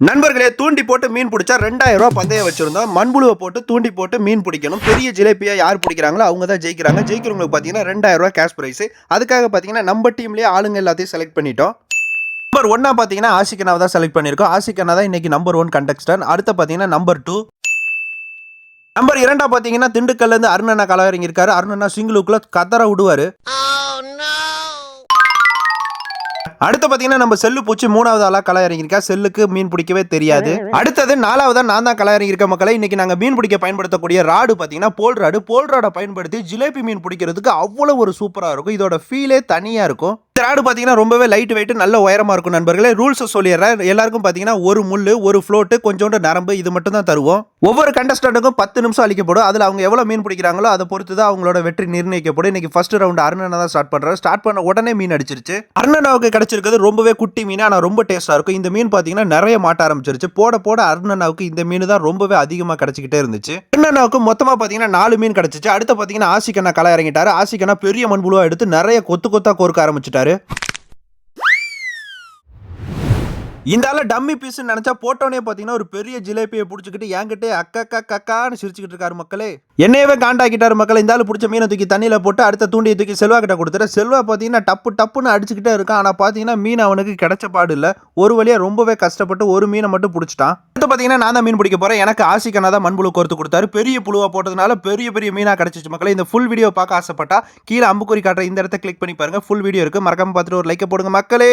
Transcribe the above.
நண்பர்களே தூண்டி போட்டு மீன் பிடிச்சா ரெண்டாயிரம் ரூபா பந்தயம் வச்சிருந்தோம் மண்புழுவை போட்டு தூண்டி போட்டு மீன் பிடிக்கணும். பெரிய ஜிலேபியா யார் பிடிக்கிறாங்களோ அவங்க தான் ஜெயிக்கிறாங்க. ஜெயிக்கிறவங்களுக்கு பார்த்தீங்கன்னா ரெண்டாயிரம் ரூபா கேஷ் ப்ரைஸ் அதுக்காக பார்த்தீங்கன்னா நம்ம டீம்லேயே ஆளுங்க எல்லாத்தையும் செலக்ட் பண்ணிட்டோம். நம்பர் ஒன்னா பார்த்தீங்கன்னா ஆசிகனாவை தான் செலக்ட் பண்ணியிருக்கோம். ஆசிகனா தான் இன்னைக்கு நம்பர் ஒன் கண்டக்ஸ்டன் அடுத்து பார்த்தீங்கன்னா நம்பர் டூ நம்பர் இரண்டா பார்த்தீங்கன்னா திண்டுக்கல்லேருந்து அருணண்ணா கலவரங்க இருக்காரு அருணண்ணா சிங்கிளுக்குள்ள கதற விடுவாரு. Oh, அடுத்து பாத்தீங்கன்னா நம்ம செல்லு பூச்சி மூணாவது ஆளா களை இறங்கியிருக்கா செல்லுக்கு மீன் பிடிக்கவே தெரியாது. அடுத்தது நாலாவதா நான் தான் களை இறங்கியிருக்க மக்களை. இன்னைக்கு நாங்க மீன் பிடிக்க பயன்படுத்தக்கூடிய ராடு பாத்தீங்கன்னா போல் ராடு. போல் ராடை பயன்படுத்தி ஜிலேபி மீன் பிடிக்கிறதுக்கு அவ்வளவு ஒரு சூப்பரா இருக்கும். இதோட ஃபீலே தனியா இருக்கும். இந்த ராடு பார்த்தீங்கன்னா ரொம்பவே லைட் வெயிட் நல்ல உயரமாக இருக்கும் நண்பர்களே. ரூல்ஸை சொல்லிடுறேன். எல்லாருக்கும் பார்த்தீங்கன்னா ஒரு முள் ஒரு ஃப்ளோட்டு கொஞ்சோண்டு நரம்பு இது மட்டும் தான் தருவோம். ஒவ்வொரு கண்டஸ்டண்ட்டுக்கும் பத்து நிமிஷம் அளிக்கப்படும் அதில் அவங்க எவ்வளோ மீன் பிடிக்கிறாங்களோ அதை பொறுத்து தான் அவங்களோட வெற்றி நிர்ணயிக்கப்படும். இன்னைக்கு ஃபர்ஸ்ட் ரவுண்ட் அருணனை தான் ஸ்டார்ட் பண்ணுறேன் ஸ்டார்ட் பண்ண உடனே மீன் அடிச்சிருச்சு. அருணனாவுக்கு கிடச்சிருக்கிறது ரொம்பவே குட்டி மீன் ஆனால் ரொம்ப டேஸ்ட்டாக இருக்கும். இந்த மீன் பார்த்தீங்கன்னா நிறைய மாட்ட ஆரம்பிச்சிருச்சு. போட போட அருணனாவுக்கு இந்த மீன் தான் ரொம்பவே அதிகமாக கிடைச்சிக்கிட்டே இருந்துச்சு. அருணனாவுக்கு மொத்தமாக பார்த்தீங்கன்னா நாலு மீன் கிடச்சிச்சு. அடுத்து பார்த்தீங்கன்னா ஆசிக்கண்ணா களை இறங்கிட்டாரு. ஆசிக்கண்ணா பெரிய மண்புழுவாக எடுத்து நிறைய கொத்து கொத்தாக கோர்க்க ஆரம்பிச்சிட்டாரு. Göre இந்த டம்மி பீஸ் நினைச்சா போட்டோனே பாத்தீங்கன்னா ஒரு பெரிய ஜிலேபியை பிடிச்சிக்கிட்டு என்கிட்ட அக்கா அக்கா கக்கான்னு சிரிச்சுக்கிட்டு இருக்காரு மக்களே. என்னையவே காண்டாக்கிட்டாரு மக்கள். இந்த பிடிச்ச மீனை தூக்கி தண்ணியில போட்டு அடுத்த தூண்டியை தூக்கி செல்வா கிட்ட கொடுத்துட்டு செல்வா பாத்தீங்கன்னா டப்பு டப்புன்னு அடிச்சுக்கிட்டே இருக்கான். ஆனா பாத்தீங்கன்னா மீன் அவனுக்கு கிடைச்ச பாடு இல்ல. ஒரு வழியா ரொம்பவே கஷ்டப்பட்டு ஒரு மீனை மட்டும் பிடிச்சிட்டான். அடுத்து பாத்தீங்கன்னா நான் தான் மீன் பிடிக்க போறேன். எனக்கு ஆசிக்கனா தான் மண்புழு கோர்த்து கொடுத்தாரு. பெரிய புழுவா போட்டதுனால பெரிய பெரிய மீனா கிடைச்சிச்சு மக்களை. இந்த ஃபுல் வீடியோ பார்க்க ஆசைப்பட்டா கீழே அம்புக்குறி காட்டுற இந்த இடத்த கிளிக் பண்ணி பாருங்க. ஃபுல் வீடியோ இருக்கு. மறக்காம பார்த்துட்டு ஒரு லைக்கை போடுங்க மக்களே.